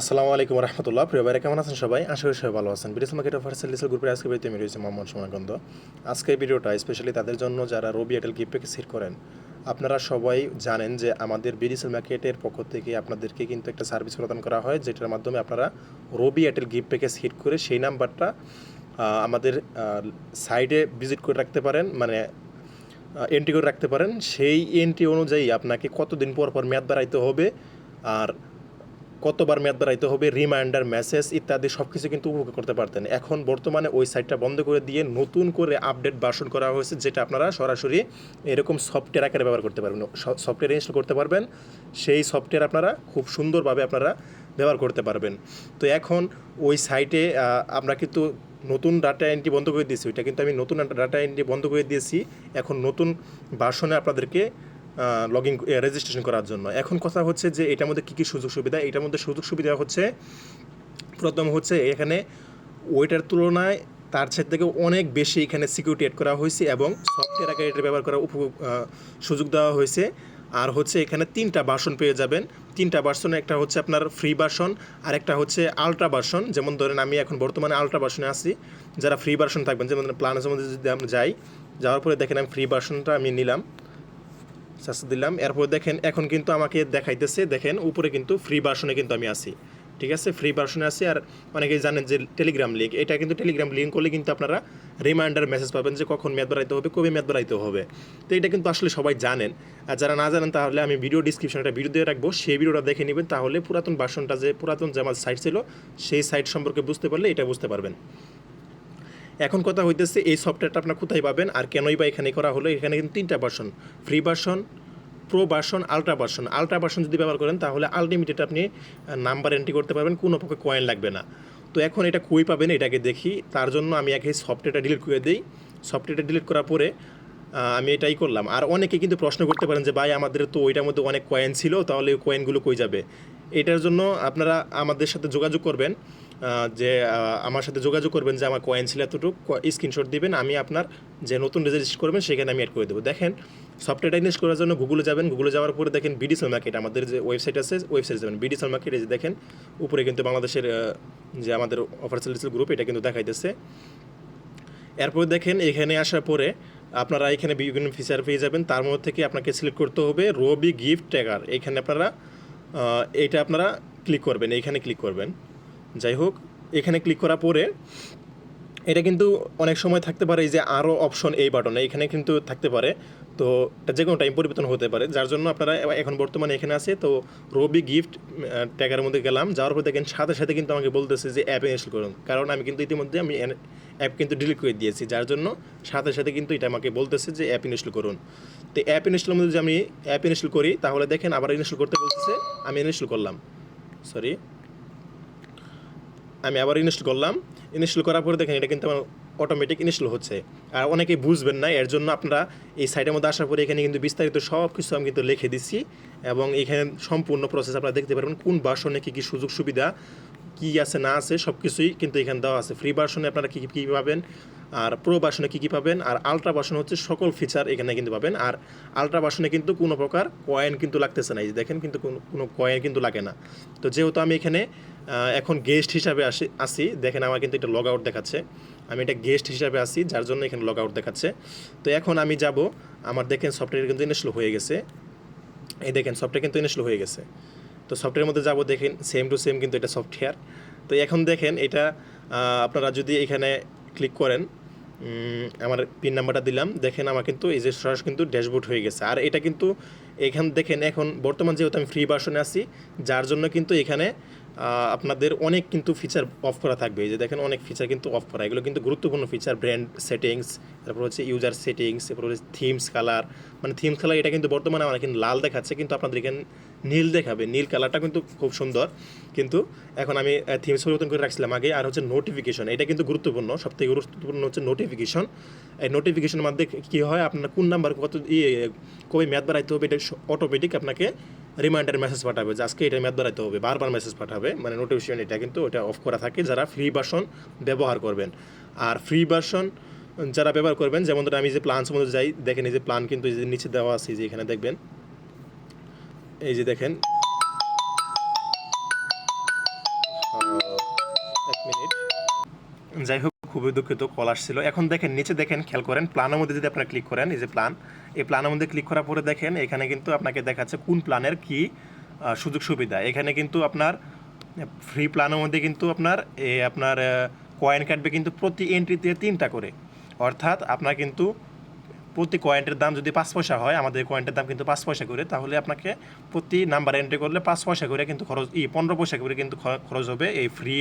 আসসালামু আলাইকুম রহমতুল্লাহ। প্রিয় ভাইরা, কেমন আছেন সবাই? আশা করি সবাই ভালো আছেন। বিদেশ মার্কেট অফার সেলিসেল গ্রুপের আজকে ভিডিওতে আমি রয়েছে মোহাম্মদ সোমাগন্ধ আজকের ভিডিওটা স্পেশালি তাদের জন্য যারা Robi Airtel gift package hit করেন, আপনারা সবাই জানেন যে আমাদের বিডিসেল মার্কেটের পক্ষ থেকে আপনাদেরকে কিন্তু একটা সার্ভিস প্রদান করা হয়, যেটার মাধ্যমে আপনারা Robi Airtel gift package hit করে সেই নাম্বারটা আমাদের সাইডে ভিজিট করে রাখতে পারেন মানে এন্ট্রি করে রাখতে পারেন। সেই এন্ট্রি অনুযায়ী আপনাকে কতদিন পর পর মেয়াদ বাড়াইতে হবে, আর কতবার মেয়াদ বাড়াইতে হবে রিমাইন্ডার মেসেজ ইত্যাদি সব কিছু কিন্তু উপভোগ করতে পারতেন। এখন বর্তমানে ওই সাইটটা বন্ধ করে দিয়ে নতুন করে আপডেট ভার্সন করা হয়েছে, যেটা আপনারা সরাসরি এরকম সফটওয়্যার আকারে ব্যবহার করতে পারবেন। সফটওয়্যার ইনস্টল করতে পারবেন, সেই সফটওয়্যার আপনারা খুব সুন্দরভাবে আপনারা ব্যবহার করতে পারবেন। তো এখন ওই সাইটে আমরা কিন্তু নতুন ডাটা এন্ট্রি বন্ধ করে দিয়েছি। ওইটা কিন্তু আমি নতুন ডাটা এন্ট্রি বন্ধ করে দিয়েছি। এখন নতুন ভার্সনে আপনাদেরকে লগ ইন রেজিস্ট্রেশন করার জন্য। এখন কথা হচ্ছে যে এটার মধ্যে কী কী সুযোগ সুবিধা এটার মধ্যে সুযোগ সুবিধা হচ্ছে প্রথম হচ্ছে এখানে ওইটার তুলনায় তার সাথে থেকে অনেক বেশি এখানে সিকিউরিটি এড করা হয়েছে এবং সফটওয়্যার আকারে ব্যবহার করার উপ আহ, সুযোগ দেওয়া হয়েছে। আর হচ্ছে এখানে তিনটা ভার্সন পেয়ে যাবেন। তিনটা ভার্সনে একটা হচ্ছে আপনার ফ্রি ভার্সন আর একটা হচ্ছে আলট্রা ভার্সন যেমন ধরেন আমি এখন বর্তমানে আলট্রা ভার্সনে আছি। যারা ফ্রি ভার্সন থাকবেন যেমন প্ল্যানের মধ্যে যদি আমরা যাই যাওয়ার পরে দেখেন আমি ফ্রি ভার্সনটা আমি নিলাম। সার্চ দিলাম। এরপর দেখেন, এখন কিন্তু আমাকে দেখাইতেছে, দেখেন, উপরে কিন্তু ফ্রি ভার্সনে কিন্তু আমি আছি। ঠিক আছে? ফ্রি ভার্সনে আছি আর অনেকেই জানেন যে টেলিগ্রাম লিঙ্ক এটা কিন্তু টেলিগ্রাম লিঙ্ক করলে কিন্তু আপনারা রিমাইন্ডার মেসেজ পাবেন যে কখন মেয়াদ বাড়াইতে হবে, কবে মেয়াদ বাড়াইতে হবে। তো এটা কিন্তু আসলে সবাই জানেন। আর যারা না জানেন, তাহলে আমি ভিডিও ডিসক্রিপশনে একটা ভিডিও দিয়ে রাখব। সেই ভিডিওটা দেখে নেবেন, তাহলে পুরাতন ভার্সনটা যে পুরাতন যে আমার সাইট ছিল, সেই সাইট সম্পর্কে বুঝতে পারলে এটা বুঝতে পারবেন। এখন কথা হইতেছে এই সফটওয়্যারটা আপনার কোথায় পাবেন আর কেনই বা এখানে করা হলো? এখানে কিন্তু তিনটা version free version pro version ultra version ultra version যদি ব্যবহার করেন তাহলে আলটিমেটেড আপনি নাম্বার এন্ট্রি করতে পারবেন, কোনো পক্ষে কয়েন লাগবে না। তো এখন এটা কই পাবেন এটাকে দেখি। তার জন্য আমি আগে সফটওয়্যারটা ডিলিট করে দিই। সফটওয়্যারটা ডিলিট করার পরে আমি এটাই করলাম। আর অনেকে কিন্তু প্রশ্ন করতে পারেন যে, ভাই, আমাদের তো ওইটার মধ্যে অনেক কয়েন ছিল, তাহলে ওই কয়েনগুলো কই যাবে? এটার জন্য আপনারা আমাদের সাথে যোগাযোগ করবেন। যে আমার সাথে যোগাযোগ করবেন যে আমার কয়েন ছিল এতটুকু স্ক্রিনশট দিবেন, আমি আপনার যে নতুন রেজিস্ট্রেশন করবেন সেখানে আমি অ্যাড করে দেবো। দেখেন সফটওয়্যারটা ইনস্টল করার জন্য গুগলে যাবেন গুগলে যাওয়ার পরে দেখেন বিডিসেল মার্কেট আমাদের যে ওয়েবসাইট আছে ওয়েবসাইট যাবেন। বিডিসেল মার্কেট এই যে দেখেন, উপরে কিন্তু বাংলাদেশের যে আমাদের অফার সেলিসেল গ্রুপ এটা কিন্তু দেখাইতেছে। এরপর দেখেন, এখানে আসার পরে আপনারা এখানে বিভিন্ন ফিচার পেয়ে যাবেন। তার মধ্যে থেকে আপনাকে সিলেক্ট করতে হবে রবি গিফট ট্যাগার এখানে আপনারা এইটা আপনারা ক্লিক করবেন এইখানে ক্লিক করবেন। যাই হোক, এখানে ক্লিক করার পরে এটা কিন্তু অনেক সময় থাকতে পারে যে আরও অপশন এই বাটনে এখানে কিন্তু থাকতে পারে। তো এটা যে কোনো টাইম পরিবর্তন হতে পারে। যার জন্য আপনারা এখন বর্তমানে এখানে আছে, তো রবি গিফট ট্যাগের মধ্যে গেলাম। যাওয়ার পর দেখেন সাথে সাথে কিন্তু আমাকে বলতেছে যে অ্যাপ ইনস্টল করুন। কারণ আমি কিন্তু ইতিমধ্যে আমি অ্যাপ কিন্তু ডিলিট করে দিয়েছি। যার জন্য সাথে সাথে কিন্তু এটা আমাকে বলতেছে যে অ্যাপ ইনস্টল করুন। তো অ্যাপ ইনস্টলের মধ্যে যদি আমি অ্যাপ ইনস্টল করি, তাহলে দেখেন আবার ইনস্টল করতে বলতেছে, আমি ইনস্টল করলাম। সরি আমি আবার ইনস্টল করলাম। ইনস্টল করার পরে দেখেন এটা কিন্তু আমার অটোমেটিক ইনস্টল হচ্ছে। আর অনেকেই বুঝবেন না, এর জন্য আপনারা এই সাইটের মধ্যে আসার পরে এখানে কিন্তু বিস্তারিত সব কিছু আমি কিন্তু লিখে দিচ্ছি এবং এখানে সম্পূর্ণ প্রসেস আপনারা দেখতে পারবেন কোন বাসনে কী কী সুযোগ সুবিধা, কী আছে না আছে সব কিছুই কিন্তু এখানে দেওয়া আছে। ফ্রি বাসনে আপনারা কী কী পাবেন, আর প্রো ভার্সনে কী কী পাবেন, আর আলট্রা ভার্সনে হচ্ছে সকল ফিচার এখানে কিন্তু পাবেন। আর আলট্রা ভার্সনে কিন্তু কোনো প্রকার কয়েন কিন্তু লাগতেছে না। এই দেখেন কিন্তু কোনো কয়েন কিন্তু লাগে না। তো যেহেতু আমি এখানে এখন গেস্ট হিসাবে আসি আসি। দেখেন আমার কিন্তু এটা লগ আউট দেখাচ্ছে। আমি এটা গেস্ট হিসাবে আসি, যার জন্য এখানে লগ আউট দেখাচ্ছে। তো এখন আমি যাব, আমার দেখেন সফটওয়্যার কিন্তু ইনস্টল হয়ে গেছে। এই দেখেন সফটওয়্যার কিন্তু ইনস্টল হয়ে গেছে। তো সফটওয়্যারের মধ্যে যাব, দেখেন সেম টু সেম কিন্তু এটা সফটওয়্যার তো এখন দেখেন, এটা আপনারা যদি এখানে ক্লিক করেন আমার পিন নাম্বারটা দিলাম, দেখেন আমার কিন্তু এই যে সরাসরি কিন্তু ড্যাশবোর্ড হয়ে গেছে। আর এটা কিন্তু এখান, দেখেন, এখন বর্তমান যেহেতু আমি ফ্রি ভার্সনে আছি, যার জন্য কিন্তু এখানে আপনাদের অনেক কিন্তু ফিচার অফ করা থাকবে। এই যে দেখেন অনেক ফিচার কিন্তু অফ করা। এগুলো কিন্তু গুরুত্বপূর্ণ ফিচার ব্র্যান্ড সেটিংস তারপর হচ্ছে ইউজার সেটিংস তারপর হচ্ছে থিমস কালার মানে থিমস কালার এটা কিন্তু বর্তমানে আমার কিন্তু লাল দেখাচ্ছে, কিন্তু আপনাদের এখানে নীল দেখাবে। নীল কালারটা কিন্তু খুব সুন্দর। কিন্তু এখন আমি থিমস পরিবর্তন করে রাখছিলাম আগে, আর হচ্ছে নোটিফিকেশন এটা কিন্তু গুরুত্বপূর্ণ। সবথেকে গুরুত্বপূর্ণ হচ্ছে নোটিফিকেশন এই নোটিফিকেশনের মাধ্যমে কী হয়? আপনার কোন নাম্বার কত ইয়ে কবে মেয়াদ বাড়াইতে হবে, এটা অটোমেটিক আপনাকে রিমাইন্ডার মেসেজ পাঠাবে, যে আজকে এটা মেয়াদ বাড়াইতে হবে, বারবার মেসেজ পাঠাবে মানে নোটিফিকেশন এটা কিন্তু এটা অফ করা থাকে যারা ফ্রি ভার্সন ব্যবহার করবেন। আর ফ্রি ভার্সন যারা ব্যবহার করবেন, যেমন ধরো আমি যে প্ল্যান সম্বন্ধে যাই, দেখেন এই যে প্ল্যান কিন্তু নিচে দেওয়া আছে যে এখানে দেখবেন, এই যে দেখেন যাই হোক, খুবই দুঃখিত কল আসছিল। এখন দেখেন, নিচে দেখেন, খেয়াল করেন প্ল্যানের মধ্যে যদি আপনারা ক্লিক করেন, এই যে প্ল্যান এই প্ল্যানের মধ্যে ক্লিক করার পরে দেখেন, এখানে কিন্তু আপনাকে দেখাচ্ছে কোন প্ল্যানের কি সুযোগ সুবিধা। এখানে কিন্তু আপনার ফ্রি প্ল্যানের মধ্যে কিন্তু আপনার, এ আপনার কয়েন কাটবে কিন্তু প্রতি এন্ট্রিতে তিনটা করে। অর্থাৎ আপনার কিন্তু প্রতি কয়েন্টের দাম যদি পাঁচ পয়সা হয়, আমাদের কয়েন্টের দাম কিন্তু পাঁচ পয়সা করে, তাহলে আপনাকে প্রতি নাম্বার এন্ট্রি করলে পাঁচ পয়সা করে কিন্তু খরচ, ই, পনেরো পয়সা করে কিন্তু খরচ হবে এই ফ্রি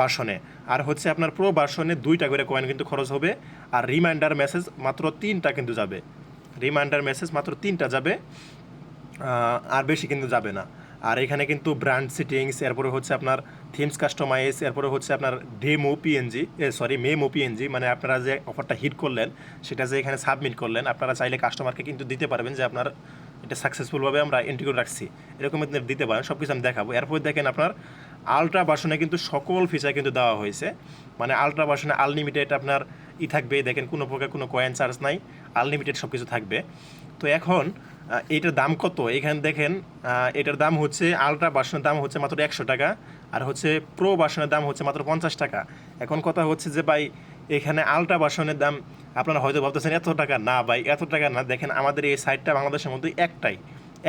বাসনে। আর হচ্ছে আপনার প্রো বাসনে দুইটা করে কয়েন কিন্তু খরচ হবে। আর রিমাইন্ডার মেসেজ মাত্র তিনটা কিন্তু যাবে। রিমাইন্ডার মেসেজ মাত্র তিনটা যাবে। আর বেশি কিন্তু যাবে না। আর এখানে কিন্তু ব্র্যান্ড সিটিংস এরপরে হচ্ছে আপনার থিমস কাস্টমাইজ এরপরে হচ্ছে আপনার demo PNG sorry memo PNG মানে আপনারা যে অফারটা হিট করলেন, সেটা যে এখানে সাবমিট করলেন, আপনারা চাইলে কাস্টমারকে কিন্তু দিতে পারবেন যে আপনার এটা সাকসেসফুলভাবে আমরা এন্ট্রি করে রাখছি। এরকম দিতে পারেন সব কিছু আমি দেখাবো। এরপরে দেখেন আপনার আলট্রা বাসনে কিন্তু সকল ফিচার কিন্তু দেওয়া হয়েছে। মানে আলট্রা বাসনে আনলিমিটেড আপনার ই থাকবে, দেখেন কোনো প্রকার কোনো কয়েন চার্জ নাই আনলিমিটেড সব কিছু থাকবে। তো এখন এটার দাম কত? এখানে দেখেন এটার দাম হচ্ছে আলট্রা বাসনের দাম হচ্ছে মাত্র একশো টাকা, আর হচ্ছে প্রো বাসনের দাম হচ্ছে মাত্র পঞ্চাশ টাকা। এখন কথা হচ্ছে যে, ভাই, এখানে আলট্রা বাসনের দাম আপনারা হয়তো ভাবতেছেন, এত টাকা? না, ভাই, এত টাকা না। দেখেন আমাদের এই সাইটটা বাংলাদেশের মধ্যে একটাই।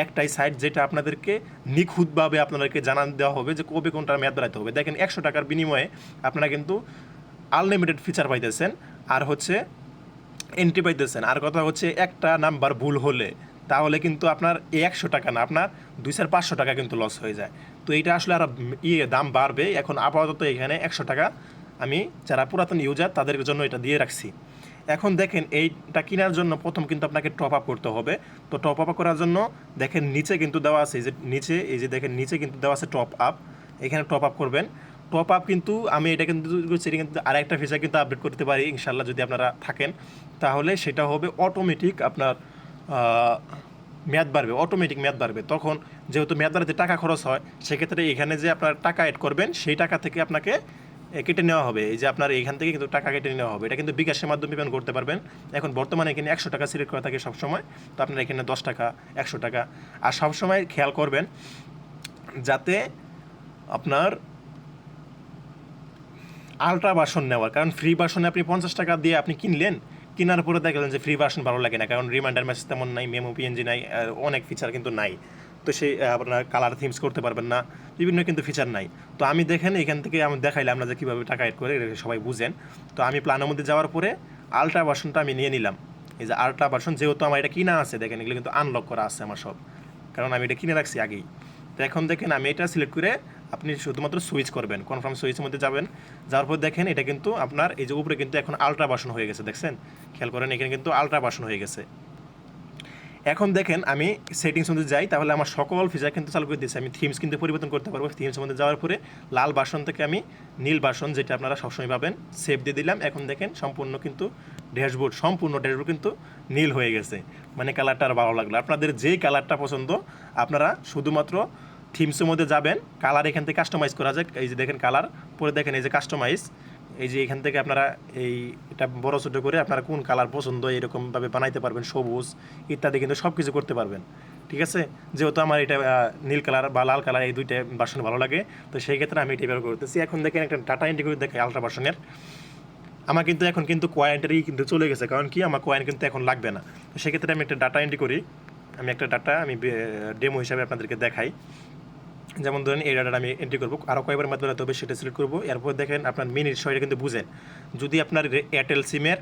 একটাই সাইট যেটা আপনাদেরকে নিখুঁতভাবে আপনাদেরকে জানান দেওয়া হবে যে কবে কোনটা মেয়াদ বাড়াইতে হবে। দেখেন, একশো টাকার বিনিময়ে আপনারা কিন্তু আনলিমিটেড ফিচার পাইতেছেন আর হচ্ছে এন্ট্রি পাইতেছেন। আর কথা হচ্ছে একটা নাম্বার ভুল হলে, তাহলে কিন্তু আপনার একশো টাকা না, আপনার দুই চার পাঁচশো টাকা কিন্তু লস হয়ে যায়। তো এইটা আসলে আর ইয়ে দাম বাড়বে। এখন আপাতত এখানে একশো টাকা আমি যারা পুরাতন ইউজার তাদের জন্য এটা দিয়ে রাখছি। এখন দেখেন এইটা কেনার জন্য প্রথম কিন্তু আপনাকে টপ আপ করতে হবে। তো টপ আপ করার জন্য দেখেন নিচে কিন্তু দেওয়া আছে, এই যে নিচে, এই যে দেখেন নিচে কিন্তু দেওয়া আছে টপ আপ এখানে টপ আপ করবেন। টপ আপ কিন্তু আমি এটা কিন্তু সেটা কিন্তু আরেকটা ফিচার কিন্তু আপডেট করতে পারি ইনশাল্লাহ যদি আপনারা থাকেন। তাহলে সেটা হবে অটোমেটিক আপনার মেয়াদ বাড়বে অটোমেটিক মেয়াদ বাড়বে। তখন যেহেতু মেয়াদ বাড়াতে টাকা খরচ হয়, সেক্ষেত্রে এখানে যে আপনার টাকা অ্যাড করবেন, সেই টাকা থেকে আপনাকে কেটে নেওয়া হবে। এই যে আপনার এখান থেকে কিন্তু টাকা কেটে নেওয়া হবে। এটা কিন্তু বিকাশের মাধ্যমে পেমেন্ট করতে পারবেন। এখন বর্তমানে এখানে একশো টাকা সিলেক্ট করা থাকে সবসময়। তো আপনার এখানে দশ টাকা, একশো টাকা। আর সবসময় খেয়াল করবেন যাতে আপনার আলট্রা ভার্সন নেওয়ার। কারণ ফ্রি ভার্সনে আপনি পঞ্চাশ টাকা দিয়ে আপনি কিনলেন, কেনার পরে দেখলেন যে ফ্রি ভার্সন ভালো লাগে না। কারণ রিমাইন্ডার মেসেজ তেমন নাই মেমো পিএনজি নাই অনেক ফিচার কিন্তু নাই। তো সেই আপনার কালার থিমস করতে পারবেন না, বিভিন্ন কিন্তু ফিচার নাই। তো আমি দেখেন, এখান থেকে আমি দেখাইলাম যে কীভাবে টাকা এড করে সবাই বুঝেন। তো আমি প্ল্যানের মধ্যে যাওয়ার পরে আলট্রা ভার্সনটা আমি নিয়ে নিলাম। এই যে আলট্রা ভার্সন যেহেতু আমার এটা কিনা আছে, দেখেন এগুলো কিন্তু আনলক করা আছে আমার সব। কারণ আমি এটা কিনে রাখছি আগেই। তো এখন দেখেন, আমি এটা সিলেক্ট করে আপনি শুধুমাত্র সুইচ করবেন কনফার্ম সুইচের মধ্যে যাবেন। যাওয়ার পর দেখেন, এটা কিন্তু আপনার, এই যে উপরে কিন্তু এখন আলট্রা বাসন হয়ে গেছে, দেখছেন? খেয়াল করেন, এখানে কিন্তু আলট্রা বাসন হয়ে গেছে। এখন দেখেন আমি সেটিংস মধ্যে যাই, তাহলে আমার সকল ফিচার কিন্তু চালু করে দিয়েছে। আমি থিমস কিন্তু পরিবর্তন করতে পারব। থিমস মধ্যে যাওয়ার পরে লাল বাসন থেকে আমি নীল বাসন যেটা আপনারা সবসময় পাবেন সেভ দিয়ে দিলাম। এখন দেখেন সম্পূর্ণ কিন্তু ড্যাশবোর্ড সম্পূর্ণ ড্যাশবোর্ড কিন্তু নীল হয়ে গেছে। মানে কালারটা আর ভালো লাগল। আপনাদের যেই কালারটা পছন্দ, আপনারা শুধুমাত্র থিমসের মধ্যে যাবেন। কালার এখান থেকে কাস্টমাইজ করা যায় এই যে দেখেন কালার পরে দেখেন এই যে কাস্টমাইজ এই যে এখান থেকে আপনারা এই এটা বড় ছোটো করে আপনারা কোন কালার পছন্দ, এরকমভাবে বানাইতে পারবেন, সবুজ ইত্যাদি কিন্তু সব কিছু করতে পারবেন। ঠিক আছে? যেহেতু আমার এটা নীল কালার বা লাল কালার এই দুইটা বাসন ভালো লাগে, তো সেই ক্ষেত্রে আমি এটা ব্যবহার করতেছি। এখন দেখেন একটা ডাটা এন্ট্রি দেখে আলট্রা বাসনের আমার কিন্তু এখন কিন্তু কয়েনটারই কিন্তু চলে গেছে, কারণ কি? আমার কয়েন কিন্তু এখন লাগবে না। সেক্ষেত্রে আমি একটা ডাটা এন্ট্রি করি। আমি একটা ডাটা আমি ডেমো হিসাবে আপনাদেরকে দেখাই। যেমন ধরেন এই ডাটা আমি এন্ট্রি করব আরও কয়েকবার মাধ্যমে তবে সেটা সিলেক্ট করব। এরপর দেখেন আপনার মিনিট সহ কিন্তু বুঝেন। যদি আপনার এয়ারটেল সিমের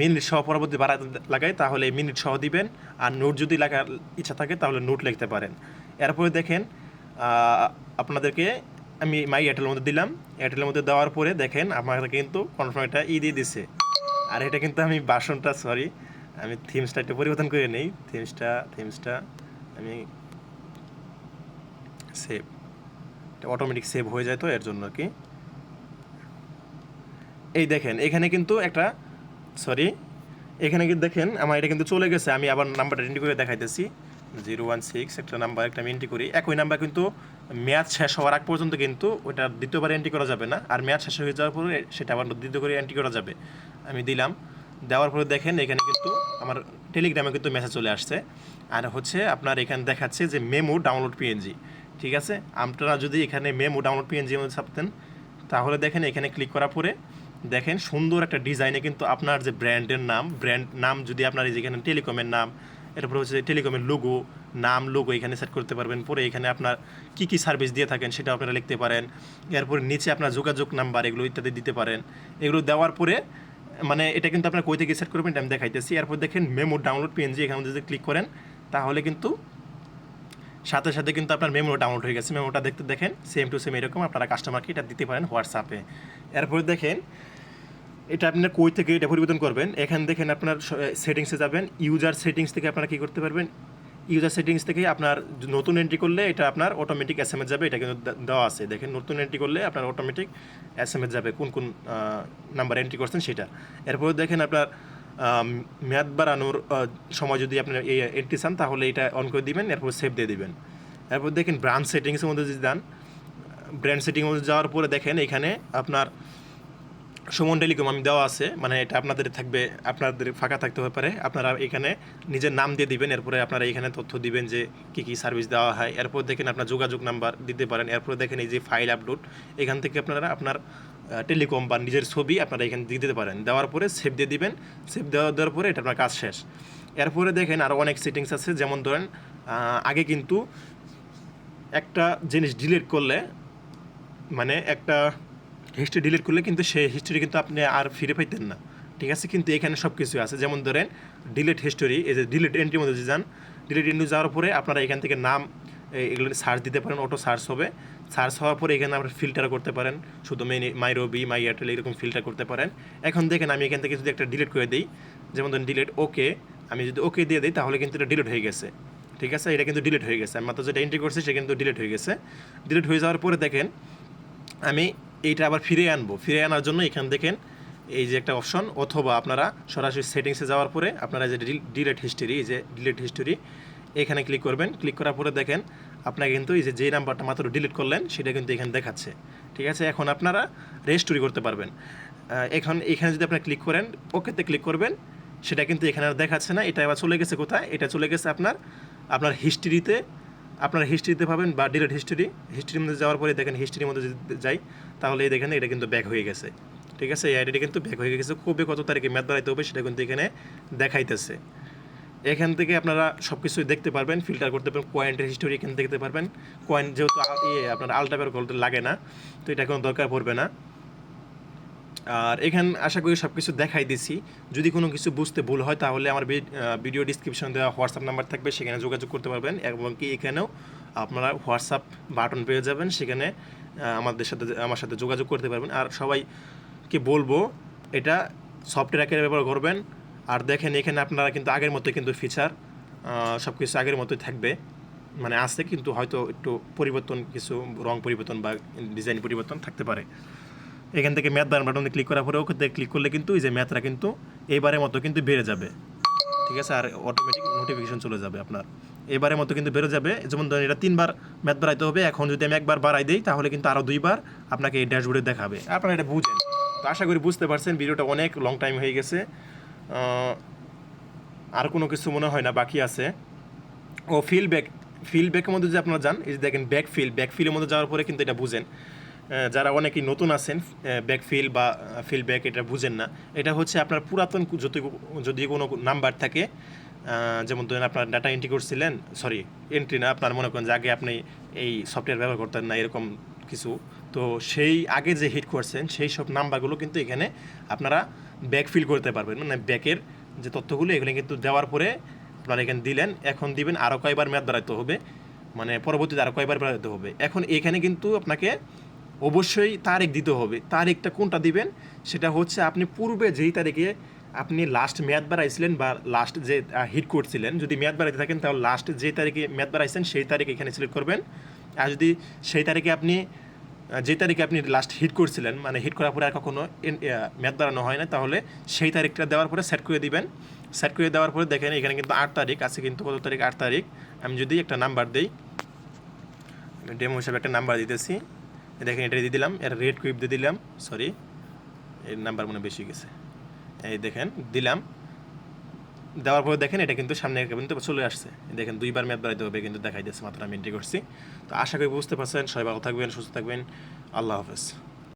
মিনিট সহ পরবর্তী বাড়াতে লাগায়, তাহলে মিনিট সহ দিবেন। আর নোট যদি লাগার ইচ্ছা থাকে, তাহলে নোট লিখতে পারেন। এরপরে দেখেন আপনাদেরকে আমি মাই এয়ারটেলের মধ্যে দিলাম। এয়ারটেলের মধ্যে দেওয়ার পরে দেখেন, আমাকে কিন্তু কনফার্ম একটা ই দিয়ে দিছে। আর এটা কিন্তু আমি বাসনটা সরি আমি থিমসটা একটু পরিবর্তন করে নেই। থিমসটা থিমসটা আমি সেভ এটা অটোমেটিক সেভ হয়ে যায় তো, এর জন্য কি? এই দেখেন, এখানে কিন্তু একটা সরি এখানে কিন্তু দেখেন, আমার এটা কিন্তু চলে গেছে, আমি আবার নাম্বারটা এন্ট্রি করে দেখাইতেছি। জিরো ওয়ান সিক্স, একটা নাম্বার একটা আমি এন্ট্রি করি। একই নাম্বার কিন্তু ম্যাচ শেষ হওয়ার আগ পর্যন্ত কিন্তু ওটা দ্বিতীয়বার এন্ট্রি করা যাবে না, আর ম্যাচ শেষ হয়ে যাওয়ার পরে সেটা আবার দ্বিতীয় করে এন্ট্রি করা যাবে। আমি দিলাম, দেওয়ার পরে দেখেন, এখানে কিন্তু আমার টেলিগ্রামে কিন্তু মেসেজ চলে আসছে। আর হচ্ছে আপনার এখানে দেখাচ্ছে যে মেমো ডাউনলোড পিএনজি ঠিক আছে? আপনারা যদি এখানে মেমো ডাউনলোড পিএনজি মধ্যে ছাপতেন তাহলে দেখেন এখানে ক্লিক করার পরে দেখেন সুন্দর একটা ডিজাইনে কিন্তু আপনার যে ব্র্যান্ডের নাম ব্র্যান্ড নাম যদি আপনার এই যেখানে টেলিকমের নাম, এরপর হচ্ছে টেলিকমের লোগো নাম লোগো এখানে সেট করতে পারবেন। পরে এখানে আপনার কি কি সার্ভিস দিয়ে থাকেন সেটা আপনারা লিখতে পারেন। এরপরে নিচে আপনার যোগাযোগ নাম্বার এগুলো ইত্যাদি দিতে পারেন। এগুলো দেওয়ার পরে মানে এটা কিন্তু আপনার কই থেকে সেট করবেন এটা আমি দেখাইতেছি। এরপর দেখেন মেমো ডাউনলোড পিএনজি এখানে যদি ক্লিক করেন, তাহলে কিন্তু সাথে সাথে কিন্তু আপনার মেমো ডাউনলোড হয়ে গেছে। মেমোটা দেখতে দেখেন সেম টু সেম এরকম আপনারা কাস্টমারকে এটা দিতে পারেন হোয়াটসঅ্যাপে এরপর দেখেন, এটা আপনার কই থেকে এটা পরিবর্তন করবেন? এখানে দেখেন আপনার সেটিংসে যাবেন। ইউজার সেটিংস থেকে আপনারা কী করতে পারবেন? ইউজার সেটিংস থেকে আপনার নতুন এন্ট্রি করলে এটা আপনার অটোমেটিক এস যাবে, এটা কিন্তু দেওয়া আছে। দেখেন, নতুন এন্ট্রি করলে আপনার অটোমেটিক এস এস যাবে, কোন কোন নাম্বার এন্ট্রি করছেন সেটা। এরপর দেখেন আপনার মেয়াদ বাড়ানোর সময় যদি আপনার এই এন্ট্রি চান, তাহলে এটা অন করে দিবেন, এরপর সেভ দিয়ে দিবেন। এরপর দেখেন ব্রাঞ্চ সেটিংসের মধ্যে যদি যান ব্র্যান্ড সেটিং মধ্যে যাওয়ার পরে দেখেন এখানে আপনার সুমন টেলিকম আমি দেওয়া আছে মানে এটা আপনাদের থাকবে, আপনাদের ফাঁকা থাকতে পারে। আপনারা এখানে নিজের নাম দিয়ে দিবেন, এরপরে আপনারা এখানে তথ্য দিবেন যে কী কী সার্ভিস দেওয়া হয়। এরপর দেখেন আপনার যোগাযোগ নাম্বার দিতে পারেন। এরপর দেখেন এই যে ফাইল আপলোড এখান থেকে আপনারা আপনার টেলিকম বা নিজের ছবি আপনারা এখানে দিয়ে দিতে পারেন। দেওয়ার পরে সেভ দিয়ে দিবেন। সেভ দেওয়া দেওয়ার পরে এটা আপনার কাজ শেষ। এরপরে দেখেন আরও অনেক সেটিংস আছে। যেমন ধরেন আগে কিন্তু একটা জিনিস ডিলিট করলে মানে একটা হিস্ট্রি ডিলিট করলে কিন্তু সেই হিস্ট্রি কিন্তু আপনি আর ফিরে পাইতেন না। ঠিক আছে? কিন্তু এখানে সব কিছু আছে। যেমন ধরেন ডিলিট হিস্টোরি এই যে ডিলিট এন্ট্রির মধ্যে যে যান। ডিলিট এন্ট্রি যাওয়ার পরে আপনারা এখান থেকে নাম এগুলো সার্চ দিতে পারেন অটো সার্চ হবে। সার্চ হওয়ার পরে এখানে আপনার ফিল্টার করতে পারেন। শুধু main my Robi my Airtel এরকম ফিল্টার করতে পারেন। এখন দেখেন আমি এখান থেকে যদি একটা ডিলিট করে দিই, যেমন ধরেন ডিলিট ওকে আমি যদি ওকে দিয়ে দিই, তাহলে কিন্তু এটা ডিলিট হয়ে গেছে। ঠিক আছে? এটা কিন্তু ডিলিট হয়ে গেছে। আমি মাত্র যেটা এন্ট্রি করছি, সে কিন্তু ডিলিট হয়ে গেছে। ডিলিট হয়ে যাওয়ার পরে দেখেন, আমি এইটা আবার ফিরে আনব। ফিরে আনার জন্য এখান দেখেন, এই যে একটা অপশন অথবা আপনারা সরাসরি সেটিংসে যাওয়ার পরে আপনারা যে ডিলেট হিস্টোরি এই যে ডিলেট হিস্টোরি এখানে ক্লিক করবেন। ক্লিক করার পরে দেখেন, আপনাকে কিন্তু এই যে নাম্বারটা মাত্র ডিলিট করলেন, সেটা কিন্তু এখানে দেখাচ্ছে। ঠিক আছে? এখন আপনারা রেস্টোরি করতে পারবেন। এখন এখানে যদি আপনারা ক্লিক করেন ওকেতে ক্লিক করবেন, সেটা কিন্তু এখানে আর দেখাচ্ছে না। এটা এবার চলে গেছে কোথায়? এটা চলে গেছে আপনার আপনার হিস্ট্রিতে আপনার হিস্ট্রিতে পাবেন বা ডিলেট হিস্ট্রি হিস্ট্রির মধ্যে যাওয়ার পরে দেখেন হিস্ট্রির মধ্যে যদি যাই, তাহলে এই দেখেন, এটা কিন্তু ব্যাক হয়ে গেছে। ঠিক আছে? এই আইডিটা কিন্তু ব্যাক হয়ে গেছে। কবে কত তারিখে ম্যাথ বাড়াইতে হবে, সেটা কিন্তু এখানে দেখাইতেছে। এখান থেকে আপনারা সব কিছুই দেখতে পারবেন ফিল্টার করতে পারবেন কয়েন্টের হিস্টোরি এখান দেখতে পারবেন। কয়েন যেহেতু ইয়ে আপনার আলটাপের করতে লাগে না, তো এটা কোনো দরকার পড়বে না। আর এখান আশা করি সব কিছু দেখাই দিছি। যদি কোনো কিছু বুঝতে ভুল হয়, তাহলে আমার ভিডিও ডিসক্রিপশন দেওয়া হোয়াটসঅ্যাপ নাম্বার থাকবে, সেখানে যোগাযোগ করতে পারবেন এবং কি এখানেও আপনারা হোয়াটসঅ্যাপ বাটন পেয়ে যাবেন, সেখানে আমাদের সাথে, আমার সাথে যোগাযোগ করতে পারবেন। আর সবাইকে বলব, এটা সফটওয়্যার ব্যবহার করবেন। আর দেখেন, এখানে আপনারা কিন্তু আগের মতো কিন্তু ফিচার সব কিছু আগের মতোই থাকবে। মানে আছে কিন্তু হয়তো একটু পরিবর্তন, কিছু রং পরিবর্তন বা ডিজাইন পরিবর্তন থাকতে পারে। এখান থেকে ম্যাথ বাটন বাটনে ক্লিক করার পরে ওখান থেকে ক্লিক করলে কিন্তু এই যে ম্যাথটা কিন্তু এইবারের মতো কিন্তু বেড়ে যাবে। ঠিক আছে? আর অটোমেটিক নোটিফিকেশন চলে যাবে আপনার। এবারের মতো কিন্তু বেড়ে যাবে। যেমন ধরেন এটা তিনবার ম্যাথ বাড়াইতে হবে। এখন যদি আমি একবার বাড়াই দিই, তাহলে কিন্তু আরও দুইবার আপনাকে এই ড্যাশবোর্ডে দেখাবে। আপনারা এটা বুঝেন। তো আশা করি বুঝতে পারছেন, ভিডিওটা অনেক লং টাইম হয়ে গেছে। আর কোনো কিছু মনে হয় না, বাকি আছে। ও ফিল ব্যাক ফিল ব্যাকের মধ্যে যে আপনারা যান, এই যে দেখেন ব্যাক ফিল ব্যাক ফিলের মধ্যে যাওয়ার পরে কিন্তু এটা বুঝেন। যারা অনেকেই নতুন আছেন ব্যাক ফিল বা ফিল ব্যাক এটা বুঝেন না। এটা হচ্ছে আপনার পুরাতন যদি যদি কোনো নাম্বার থাকে যেমন ধরেন আপনার ডাটা এন্ট্রি করছিলেন সরি এন্ট্রি না, আপনার মনে করেন যে আগে আপনি এই সফটওয়্যার ব্যবহার করতেন না, এরকম কিছু। তো সেই আগে যে হিট করছেন, সেই সব নাম্বারগুলো কিন্তু এখানে আপনারা ব্যাক ফিল করতে পারবেন। মানে ব্যাকের যে তথ্যগুলো, এগুলো কিন্তু দেওয়ার পরে আপনারা এখানে দিলেন, এখন দিবেন আরও কয়বার ম্যাথ বাড়াইতে হবে মানে পরবর্তীতে আরও কয়বার বাড়াইতে হবে। এখন এখানে কিন্তু আপনাকে অবশ্যই তারিখ দিতে হবে। তারিখটা কোনটা দিবেন, সেটা হচ্ছে আপনি পূর্বে যেই তারিখে আপনি লাস্ট ম্যাথ বাড়াইছিলেন বা লাস্ট যে হিট করছিলেন, যদি ম্যাথ বাড়াইতে থাকেন, তাহলে লাস্ট যে তারিখে ম্যাথ বাড়াইছেন, সেই তারিখ এখানে সিলেক্ট করবেন। আর যদি সেই তারিখে আপনি যে তারিখে আপনি লাস্ট হিট করছিলেন মানে হিট করার পরে আর কখনো ম্যাথ বাড়ানো হয় না, তাহলে সেই তারিখটা দেওয়ার পরে সেট করে দিবেন। সেট করে দেওয়ার পরে দেখেন এখানে কিন্তু আট তারিখ আছে, কিন্তু কত তারিখ? আট তারিখ। আমি যদি একটা নাম্বার দিই ডেমো হিসাবে একটা নাম্বার দিতেছি। দেখেন এটা দিয়ে দিলাম, এর রেড কুইপ দিয়ে দিলাম সরি এর নাম্বার মনে বেশি গেছে। এই দেখেন, দিলাম। দেওয়ার পরে দেখেন এটা কিন্তু সামনে কিন্তু চলে আসছে। দেখেন দুইবার ম্যাপ বাড়াইতে হবে, কিন্তু দেখাই দিয়েছে মাত্র আমি এন্ট্রি করছি। তো আশা করি বুঝতে পারছেন। সবাই ভালো থাকবেন, সুস্থ থাকবেন। আল্লাহ হাফেজ।